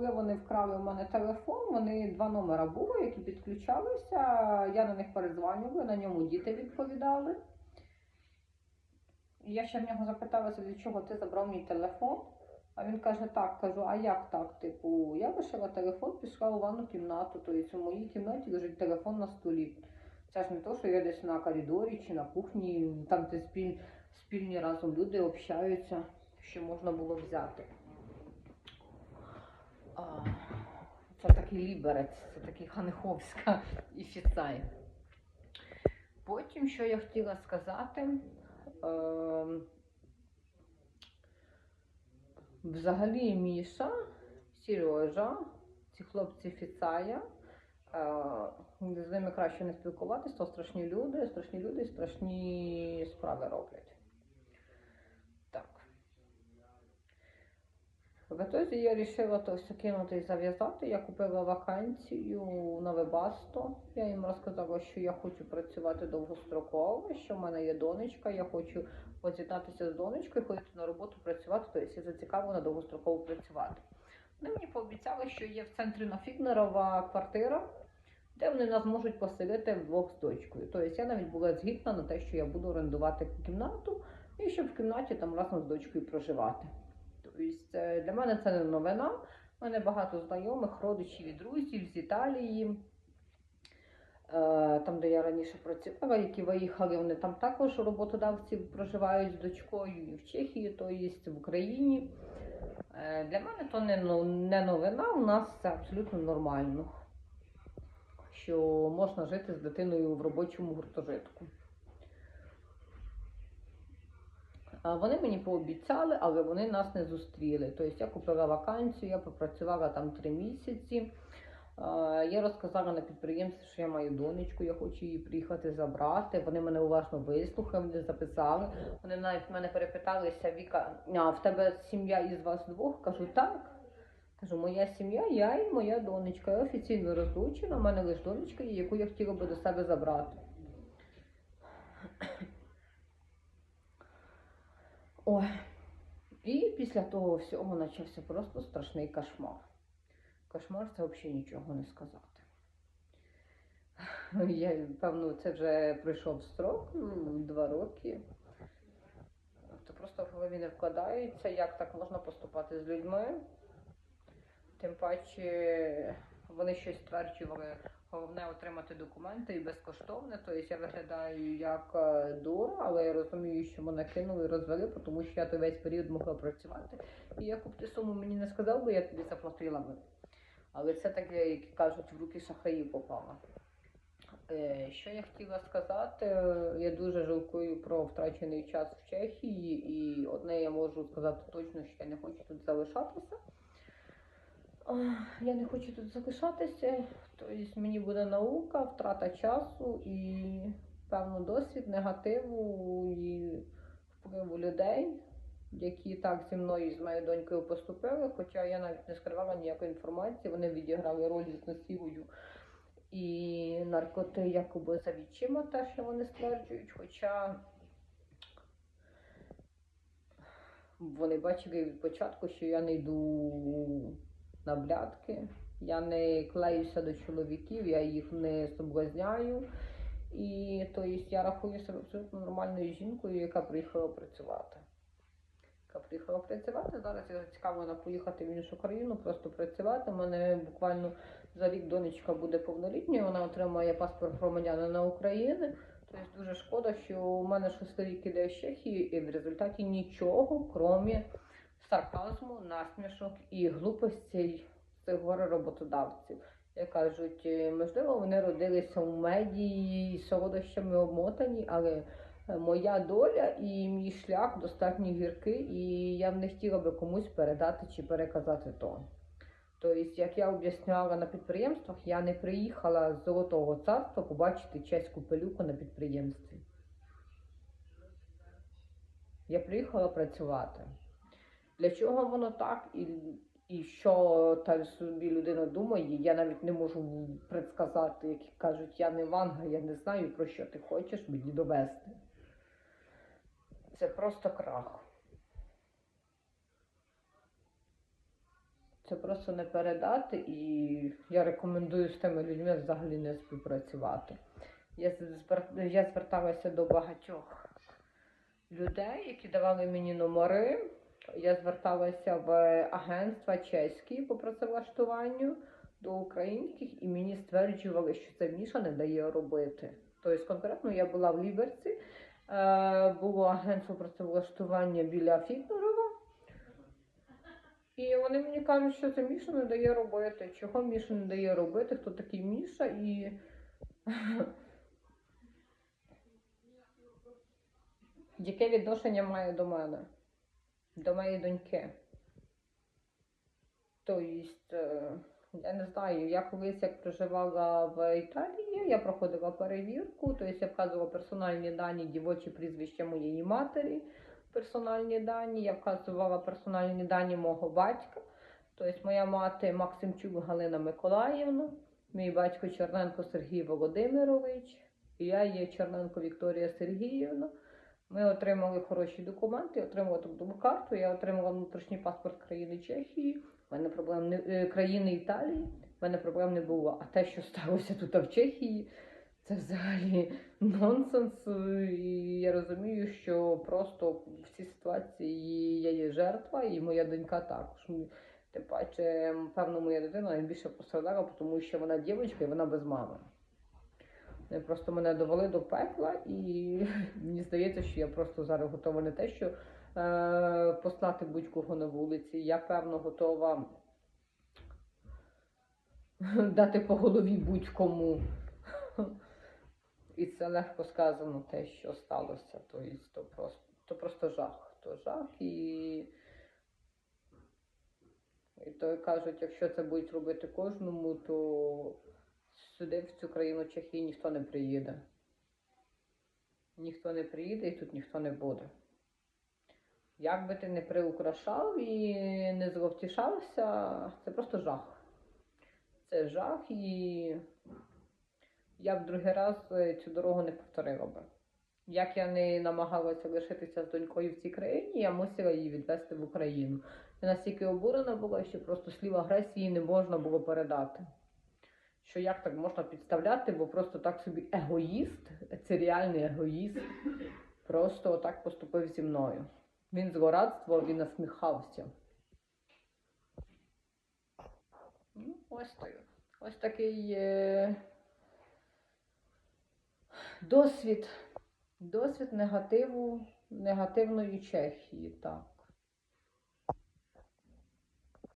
коли вони вкрали у мене телефон, вони два номера були, які підключалися. Я на них передзвонювала, на ньому діти відповідали. Я ще в нього запиталася, для чого ти забрав мій телефон. А він каже, так, кажу, а як так? Типу, я лишила телефон, пішла у ванну кімнату, тобто у моїй кімнаті лежить телефон на столі. Це ж не то, що я десь на коридорі чи на кухні, там де спіль, спільні разом люди общаються, що можна було взяти. Це такий ліберець, це такий Ханиховська і Фіцай. Потім, що я хотіла сказати, ем, взагалі Міша, Сережа, ці хлопці Фіцая, е, з ними краще не спілкуватися, то страшні люди, страшні люди страшні справи роблять. Так. В ітозі я вирішила то все кинути і зав'язати. Я купила вакансію на Вебасто. Я їм розказала, що я хочу працювати довгостроково, що в мене є донечка, я хочу поз'єднатися з донечкою, ходити на роботу працювати, тобто я зацікавлена довгостроково працювати. Вони мені пообіцяли, що є в центрі на Фігнерова квартира, де вони нас можуть поселити вдвох з дочкою. Тобто я навіть була згідна на те, що я буду орендувати кімнату і щоб в кімнаті там разом з дочкою проживати. Тобто е, для мене це не новина. У мене багато знайомих, родичів і друзів з Італії, е, там, де я раніше працювала, які виїхали, вони там також роботодавці проживають з дочкою і в Чехії, тобто в Україні. Е, Для мене то не новина, у нас це абсолютно нормально, що можна жити з дитиною в робочому гуртожитку. А Вони мені пообіцяли, але вони нас не зустріли. Тобто я купила вакансію, я попрацювала там три місяці. Я розказала на підприємстві, що я маю донечку, я хочу її приїхати забрати. Вони мене уважно вислухали, записали. Вони навіть мене перепиталися, Віка, а в тебе сім'я із вас двох? Кажу, так. Кажу, моя сім'я, я і моя донечка. Я офіційно розлучена, в мене лише донечка, яку я хотіла би до себе забрати. Ой. І після того всього почався просто страшний кошмар. Кошмар це взагалі нічого не сказати. Я, певно, це вже пройшов строк, два роки. То просто в голові не вкладається, як так можна поступати з людьми. Тим паче вони щось стверджували, головне отримати документи і безкоштовне. Тобто я виглядаю як е, дура, але я розумію, що мене кинули і розвели, тому що я той весь період могла працювати. І яку б ти суму мені не сказав би, я тобі заплатила би. Але це таке, як кажуть, в руки шахраїв попало. Е, Що я хотіла сказати, е, я дуже жалкую про втрачений час в Чехії, і одне я можу сказати точно, що я не хочу тут залишатися. Я не хочу тут залишатися, тобто мені буде наука, втрата часу і певно досвід негативу і впливу людей, які так зі мною і з моєю донькою поступили, хоча я навіть не скривала ніякої інформації, вони відіграли роль з насилою і наркоти якоби за відчима, те, що вони стверджують, хоча вони бачили від початку, що я не йду на блядки, я не клеюся до чоловіків, я їх не соблазняю. І тобто я рахую себе абсолютно нормальною жінкою, яка приїхала працювати. Яка приїхала працювати. Зараз я зацікавлена поїхати в іншу країну, просто працювати. У мене буквально за рік донечка буде повнолітньою, вона отримає паспорт громадянина України. Тобто дуже шкода, що у мене шостий рік іде з Чехії, і в результаті нічого, крім сарказму, насмішок і глупостей цих горе роботодавців. Як кажуть, е, можливо, вони родилися у медії солодощами обмотані, але е, моя доля і мій шлях достатньо гіркий, і я б не хотіла би комусь передати чи переказати то. Тобто, як я об'ясняла на підприємствах, я не приїхала з Золотого царства побачити чеську пилюку на підприємстві. Я приїхала працювати. Для чого воно так і, і що та собі людина думає, я навіть не можу предсказати, як кажуть, я не ванга, я не знаю, про що ти хочеш мені довести. Це просто крах. Це просто не передати, і я рекомендую з тими людьми взагалі не співпрацювати. Я, я зверталася до багатьох людей, які давали мені номери. Я зверталася в агентства чеські по працевлаштуванню до українських, і мені стверджували, що це Міша не дає робити. Тобто, конкретно я була в Ліберці, е, було агентство працевлаштування біля Фітнерова. І вони мені кажуть, що це Міша не дає робити. Чого Міша не дає робити? Хто такий Міша? І яке відношення має до мене? До моєї доньки. Тобто, е, я не знаю, я колись як проживала в Італії, я проходила перевірку, тобто я вказувала персональні дані, дівочі прізвища моєї матері, персональні дані, я вказувала персональні дані мого батька. Тобто моя мати Максимчук Галина Миколаївна, мій батько Черненко Сергій Володимирович, і я є Черненко Вікторія Сергіївна. Ми отримали хороші документи, отримала трудову карту, я отримала внутрішній паспорт країни Чехії, в мене проблем не е, країни Італії, в мене проблем не було. А те, що сталося тут в Чехії, це взагалі нонсенс. І я розумію, що просто в цій ситуації я є жертва, і моя донька також. Тим паче, певно, моя дитина найбільше пострадала, тому що вона дівчинка і вона без мами. Просто мене довели до пекла, і мені здається, що я просто зараз готова не те, що е, послати будь-кого на вулиці. Я певно готова дати по голові будь-кому. І це легко сказано те, що сталося. Тобто, то просто, то просто жах. То жах і. І то кажуть, якщо це будуть робити кожному, то сюди в цю країну Чехії ніхто не приїде. Ніхто не приїде і тут ніхто не буде. Як би ти не приукрашав і не зловтішався, це просто жах. Це жах, і я б другий раз е, цю дорогу не повторила би. Як я не намагалася лишитися з донькою в цій країні, я мусила її відвезти в Україну. Я настільки обурена була, що просто слів агресії не можна було передати. Що як так можна підставляти, бо просто так собі егоїст, це реальний егоїст, просто отак поступив зі мною. Він злорадствував, він насміхався. Ну, ось той. Ось такий е... досвід. Досвід негативу, негативної Чехії, так.